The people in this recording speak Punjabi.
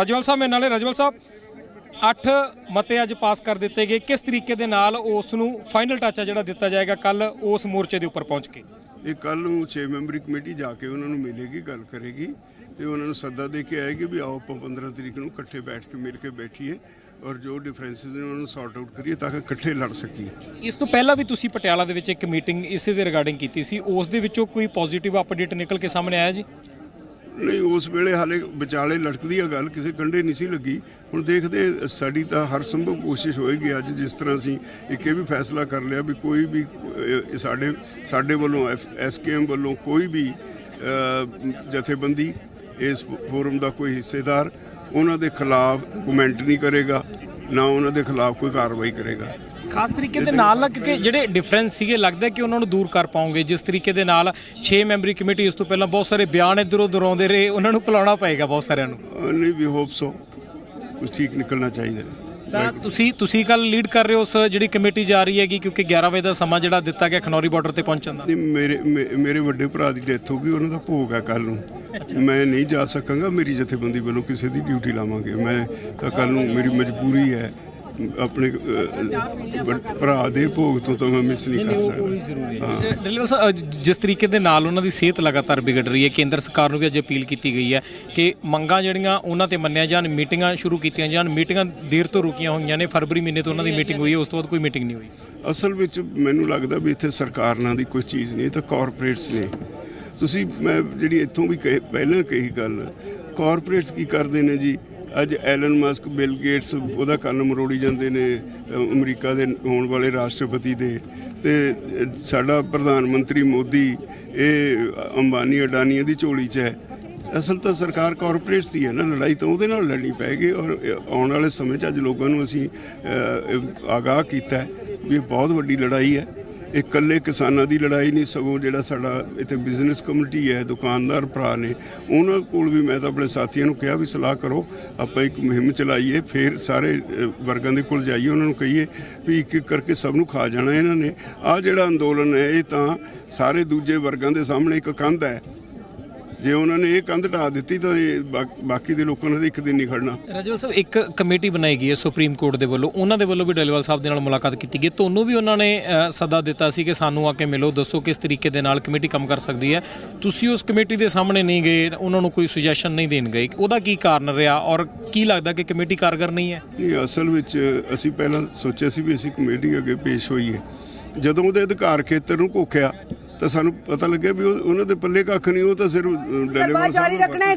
ਰਾਜਵਲ ਸਾਹਿਬ ਮੇਰੇ ਨਾਲੇ ਰਾਜਵਲ ਸਾਹਿਬ। 8 ਮਤੇ ਅੱਜ ਪਾਸ ਕਰ ਦਿੱਤੇ ਗਏ। ਕਿਸ ਤਰੀਕੇ ਦੇ ਨਾਲ ਉਸ ਨੂੰ ਫਾਈਨਲ ਟੱਚ ਆ ਜਿਹੜਾ ਦਿੱਤਾ ਜਾਏਗਾ ਕੱਲ ਉਸ ਮੋਰਚੇ ਦੇ ਉੱਪਰ ਪਹੁੰਚ ਕੇ? ਇਹ ਕੱਲ ਨੂੰ 6 ਮੈਂਬਰੀ ਕਮੇਟੀ ਜਾ ਕੇ ਉਹਨਾਂ ਨੂੰ ਮਿਲੇਗੀ ਗੱਲ ਕਰੇਗੀ ਤੇ ਉਹਨਾਂ ਨੂੰ ਸੱਦਾ ਦੇ ਕੇ ਆਏਗੀ ਵੀ ਆਓ ਆਪਾਂ 15 ਤਰੀਕ ਨੂੰ ਇਕੱਠੇ ਬੈਠ ਕੇ ਮਿਲ ਕੇ ਬੈਠੀਏ ਔਰ ਜੋ ਡਿਫਰੈਂਸਸ ਨੇ ਉਹਨਾਂ ਨੂੰ ਸੌਰਟ ਆਊਟ ਕਰੀਏ ਤਾਂ ਕਿ ਇਕੱਠੇ ਲੜ ਸਕੀਏ। ਇਸ ਤੋਂ ਪਹਿਲਾਂ ਵੀ ਤੁਸੀਂ ਪਟਿਆਲਾ ਦੇ ਵਿੱਚ ਇੱਕ ਮੀਟਿੰਗ ਇਸੇ ਦੇ ਰਿਗਾਰਡਿੰਗ ਕੀਤੀ ਸੀ। ਉਸ ਦੇ ਵਿੱਚੋਂ ਕੋਈ ਪੋਜ਼ਿਟਿਵ ਅਪਡੇਟ ਨਿਕਲ ਕੇ ਸਾਹਮਣੇ ਆਇਆ ਜੀ? ਨਹੀਂ, ਉਸ ਵੇਲੇ ਹਾਲੇ ਵਿਚਾਲੇ ਲਟਕਦੀ ਆ ਗੱਲ, ਕਿਸੇ ਕੰਡੇ ਨਹੀਂ ਸੀ ਲੱਗੀ। ਹੁਣ ਦੇਖਦੇ ਸਾਡੀ ਤਾਂ ਹਰ ਸੰਭਵ ਕੋਸ਼ਿਸ਼ ਹੋਏਗੀ ਅੱਜ ਜਿਸ ਤਰ੍ਹਾਂ ਅਸੀਂ ਇੱਕ ਇਹ ਵੀ ਫੈਸਲਾ ਕਰ ਲਿਆ ਵੀ ਕੋਈ ਵੀ ਸਾਡੇ ਸਾਡੇ ਵੱਲੋਂ ਐਸਕੇਐਮ ਵੱਲੋਂ ਕੋਈ ਵੀ ਜਥੇਬੰਦੀ ਇਸ ਫੋਰਮ ਦਾ ਕੋਈ ਹਿੱਸੇਦਾਰ, ਉਹਨਾਂ ਦੇ ਖਿਲਾਫ ਕਮੈਂਟ ਨਹੀਂ ਕਰੇਗਾ, ਨਾ ਉਹਨਾਂ ਦੇ ਖਿਲਾਫ ਕੋਈ ਕਾਰਵਾਈ ਕਰੇਗਾ। ਖਾਸ ਤਰੀਕੇ ਦੇ ਨਾਲ ਨਾ ਕਿਉਂਕਿ ਜਿਹੜੇ ਡਿਫਰੈਂਸ ਸੀਗੇ ਲੱਗਦਾ ਕਿ ਉਹਨਾਂ ਨੂੰ ਦੂਰ ਕਰ ਪਾਉਂਗੇ। ਜਿਸ ਤਰੀਕੇ ਦੇ ਨਾਲ 6 ਮੈਂਬਰੀ ਕਮੇਟੀ ਇਸ ਤੋਂ ਪਹਿਲਾਂ ਬਹੁਤ ਸਾਰੇ ਬਿਆਨ ਇੱਧਰ ਉੱਧਰ ਆਉਂਦੇ ਰਹੇ ਉਹਨਾਂ ਨੂੰ ਭੁਲਾਉਣਾ ਪਏਗਾ ਬਹੁਤ ਸਾਰਿਆਂ ਨੂੰ। ਨਹੀਂ ਵੀ ਹੋਪ ਸੋ ਕੁਝ ਠੀਕ ਨਿਕਲਣਾ ਚਾਹੀਦਾ ਤਾਂ ਤੁਸੀਂ ਤੁਸੀਂ ਕੱਲ ਲੀਡ ਕਰ ਰਹੇ ਹੋ ਉਸ ਜਿਹੜੀ ਕਮੇਟੀ ਜਾ ਰਹੀ ਹੈਗੀ ਕਿਉਂਕਿ 11 ਵਜੇ ਦਾ ਸਮਾਂ ਜਿਹੜਾ ਦਿੱਤਾ ਗਿਆ ਖਨੌਰੀ ਬਾਰਡਰ ਤੇ ਪਹੁੰਚਣ ਦਾ। ਨਹੀਂ ਮੇਰੇ ਮੇਰੇ ਵੱਡੇ ਭਰਾ ਦੀ ਡੈਥ ਹੋ ਗਈ ਉਹਨਾਂ ਦਾ ਭੋਗ ਹੈ ਕੱਲ ਨੂੰ। ਮੈਂ ਨਹੀਂ ਜਾ ਸਕਾਂਗਾ ਮੇਰੀ ਜਥੇਬੰਦੀ ਵੱਲੋਂ ਕਿਸੇ ਦੀ ਡਿਊਟੀ ਲਾਵਾਂਗੇ। ਮੈਂ ਤਾਂ ਕੱਲ ਨੂੰ ਮੇਰੀ ਮਜਬੂਰੀ ਹੈ ਆਪਣੇ ਭਰਾ ਦੇ ਭੋਗ ਤੋਂ ਤਾਂ ਮੈਂ ਮਿਸ ਨਹੀਂ ਕਰ ਸਕਦਾ। ਡਿਲੀਵਰ ਅ, ਜਿਸ ਤਰੀਕੇ ਦੇ ਨਾਲ ਉਹਨਾਂ ਦੀ ਸਿਹਤ ਲਗਾਤਾਰ ਵਿਗੜ ਰਹੀ ਹੈ ਕੇਂਦਰ ਸਰਕਾਰ ਨੂੰ ਵੀ ਅੱਜ ਅਪੀਲ ਕੀਤੀ ਗਈ ਹੈ ਕਿ ਮੰਗਾਂ ਜਿਹੜੀਆਂ ਉਹਨਾਂ ਤੇ ਮੰਨਿਆ ਜਾਣ ਮੀਟਿੰਗਾਂ ਸ਼ੁਰੂ ਕੀਤੀਆਂ ਜਾਣ ਮੀਟਿੰਗਾਂ ਦੇਰ ਤੋਂ ਰੁਕੀਆਂ ਹੋਈਆਂ ਨੇ ਫਰਵਰੀ ਮਹੀਨੇ ਤੋਂ ਉਹਨਾਂ ਦੀ ਮੀਟਿੰਗ ਹੋਈ ਹੈ ਉਸ ਤੋਂ ਬਾਅਦ ਕੋਈ ਮੀਟਿੰਗ ਨਹੀਂ ਹੋਈ। ਅਸਲ ਵਿੱਚ ਮੈਨੂੰ ਲੱਗਦਾ ਵੀ ਇੱਥੇ ਸਰਕਾਰ ਨਾਂ ਦੀ ਕੋਈ ਚੀਜ਼ ਨਹੀਂ ਇਹ ਤਾਂ ਕਾਰਪੋਰੇਟਸ ਨੇ। ਤੁਸੀਂ ਮੈਂ ਜਿਹੜੀ ਇੱਥੋਂ ਵੀ ਕਹੇ ਪਹਿਲਾਂ ਕਹੀ ਗੱਲ ਕਾਰਪੋਰੇਟਸ ਕੀ ਕਰਦੇ ਨੇ ਜੀ? ਅੱਜ ਐਲਨ ਮਸਕ, ਬਿਲ ਗੇਟਸ, ਉਹਦਾ ਕੰਨ ਮਰੋੜੀ ਜਾਂਦੇ ਨੇ ਅਮਰੀਕਾ ਦੇ ਹੋਣ ਵਾਲੇ ਰਾਸ਼ਟਰਪਤੀ ਦੇ। ਤੇ ਸਾਡਾ ਪ੍ਰਧਾਨ ਮੰਤਰੀ ਮੋਦੀ, ਇਹ ਅੰਬਾਨੀ ਅਡਾਨੀਆਂ ਦੀ ਝੋਲੀ 'ਚ ਹੈ। ਅਸਲ ਤਾਂ ਸਰਕਾਰ ਕਾਰਪੋਰੇਟਸ ਦੀ ਹੈ ਨਾ, ਲੜਾਈ ਤਾਂ ਉਹਦੇ ਨਾਲ ਲੜਨੀ ਪੈਗੀ ਔਰ ਆਉਣ ਵਾਲੇ ਸਮੇਂ 'ਚ ਅੱਜ ਲੋਕਾਂ ਨੂੰ ਅਸੀਂ ਆਗਾਹ ਕੀਤਾ ਵੀ ਇਹ ਬਹੁਤ ਵੱਡੀ ਲੜਾਈ ਹੈ। ਇਹ ਇਕੱਲੇ ਕਿਸਾਨਾਂ ਦੀ ਲੜਾਈ ਨਹੀਂ, ਸਗੋਂ ਜਿਹੜਾ ਸਾਡਾ ਇੱਥੇ ਬਿਜ਼ਨਸ ਕਮਿਊਨਿਟੀ ਹੈ, ਦੁਕਾਨਦਾਰ ਭਰਾ ਨੇ, ਉਹਨਾਂ ਕੋਲ ਵੀ ਮੈਂ ਤਾਂ ਆਪਣੇ ਸਾਥੀਆਂ ਨੂੰ ਕਿਹਾ ਵੀ ਸਲਾਹ ਕਰੋ, ਆਪਾਂ ਇੱਕ ਮੁਹਿੰਮ ਚਲਾਈਏ, ਫਿਰ ਸਾਰੇ ਵਰਗਾਂ ਦੇ ਕੋਲ ਜਾਈਏ, ਉਹਨਾਂ ਨੂੰ ਕਹੀਏ ਵੀ ਇੱਕ ਇੱਕ ਕਰਕੇ ਸਭ ਨੂੰ ਖਾ ਜਾਣਾ ਇਹਨਾਂ ਨੇ। ਆਹ ਜਿਹੜਾ ਅੰਦੋਲਨ ਹੈ, ਇਹ ਤਾਂ ਸਾਰੇ ਦੂਜੇ ਵਰਗਾਂ ਦੇ ਸਾਹਮਣੇ ਇੱਕ ਕੰਧ ਹੈ। ਜੇ ਉਹਨਾਂ ਨੇ ਇਹ ਕੰਧ ਢਾ ਦਿੱਤੀ ਤਾਂ ਇਹ ਬਾਕੀ ਦੇ ਲੋਕਾਂ ਨੇ ਇੱਕ ਦਿਨ ਨਹੀਂ ਖੜਨਾ। ਰਾਜਵਲ ਸਾਹਿਬ ਇੱਕ ਕਮੇਟੀ ਬਣਾਈ ਗਈ ਹੈ ਸੁਪਰੀਮ ਕੋਰਟ ਦੇ ਵੱਲੋਂ। ਉਹਨਾਂ ਦੇ ਵੱਲੋਂ ਵੀ ਡੇਲਵਾਲ ਸਾਹਿਬ ਦੇ ਨਾਲ ਮੁਲਾਕਾਤ ਕੀਤੀ ਗਈ। ਤੁਹਾਨੂੰ ਵੀ ਉਹਨਾਂ ਨੇ ਸੱਦਾ ਦਿੱਤਾ ਸੀ ਕਿ ਸਾਨੂੰ ਆ ਕੇ ਮਿਲੋ। ਦੱਸੋ ਕਿਸ ਤਰੀਕੇ ਦੇ ਨਾਲ ਕਮੇਟੀ ਕੰਮ ਕਰ ਸਕਦੀ ਹੈ। ਤੁਸੀਂ ਉਸ ਕਮੇਟੀ ਦੇ ਸਾਹਮਣੇ ਨਹੀਂ ਗਏ ਉਹਨਾਂ ਨੂੰ ਕੋਈ ਸੁਜੈਸ਼ਨ ਨਹੀਂ ਦੇਣ ਗਏ। ਉਹਦਾ ਕੀ ਕਾਰਨ ਰਿਹਾ ਔਰ ਕੀ ਲੱਗਦਾ ਕਿ ਕਮੇਟੀ ਕਾਰਗਰ ਨਹੀਂ ਹੈ? ਨਹੀਂ ਅਸਲ ਵਿੱਚ ਅਸੀਂ ਪਹਿਲਾਂ ਸੋਚਿਆ ਸੀ ਵੀ ਅਸੀਂ ਕਮੇਟੀ ਅੱਗੇ ਪੇਸ਼ ਹੋਈਏ। ਜਦੋਂ ਉਹਦੇ ਅਧਿਕਾਰ ਖੇਤਰ ਨੂੰ ਘੋਖਿਆ ਤਾਂ ਸਾਨੂੰ ਪਤਾ ਲੱਗਿਆ ਵੀ ਉਹ- ਉਹਨਾਂ ਦੇ ਪੱਲੇ ਕੱਖ ਨਹੀਂ ਉਹ ਤਾਂ ਸਿਰਫ ਡੈਲੀਵਰ ਜਾਰੀ ਰੱਖਣਾ ਹੈ।